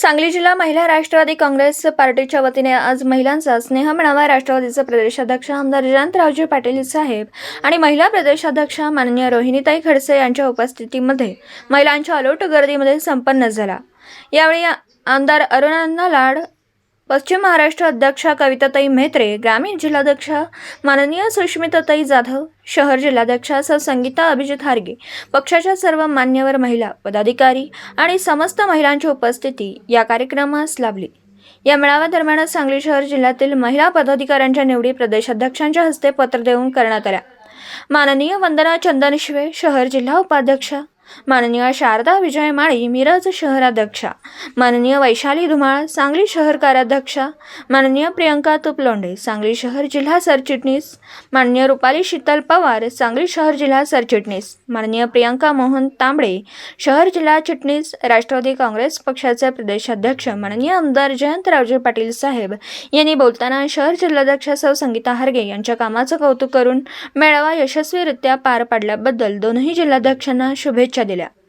सांगली जिल्हा महिला राष्ट्रवादी काँग्रेस पार्टीच्या वतीने आज महिलांचा स्नेह मिळावा राष्ट्रवादीचे प्रदेशाध्यक्ष आमदार जयंतरावजी पाटील साहेब आणि महिला प्रदेशाध्यक्ष माननीय रोहिणीताई खडसे यांच्या उपस्थितीमध्ये महिलांच्या अलोट गर्दीमध्ये संपन्न झाला. यावेळी आमदार अरुणांना लाड पश्चिम महाराष्ट्र अध्यक्षा कविताताई म्हेत्रे ग्रामीण जिल्हाध्यक्षा माननीय सुष्मिताताई जाधव शहर जिल्हाध्यक्षा सर संगीता अभिजित हार्गे पक्षाच्या सर्व मान्यवर महिला पदाधिकारी आणि समस्त महिलांची उपस्थिती या कार्यक्रमास लाभली. या मेळाव्यादरम्यान सांगली शहर जिल्ह्यातील महिला पदाधिकाऱ्यांच्या निवडी प्रदेशाध्यक्षांच्या हस्ते पत्र देऊन करण्यात आल्या. माननीय वंदना चंदनशिवे शहर जिल्हा उपाध्यक्षा माननीय शारदा विजय माळी मिरज शहराध्यक्षा माननीय वैशाली धुमाळ सांगली शहर कार्याध्यक्षा माननीय प्रियंका तुपलोंडे सांगली शहर जिल्हा सरचिटणीस माननीय रुपाली शीतल पवार सांगली शहर जिल्हा सरचिटणीस माननीय प्रियंका मोहन तांबडे शहर जिल्हा चिटणीस राष्ट्रवादी काँग्रेस पक्षाचे प्रदेशाध्यक्ष माननीय आमदार जयंतरावजी पाटील साहेब यांनी बोलताना शहर जिल्हाध्यक्ष सौ संगीता हार्गे यांच्या कामाचं कौतुक करून मेळावा यशस्वीरित्या पार पाडल्याबद्दल दोन्ही जिल्हाध्यक्षांना शुभेच्छा متشددة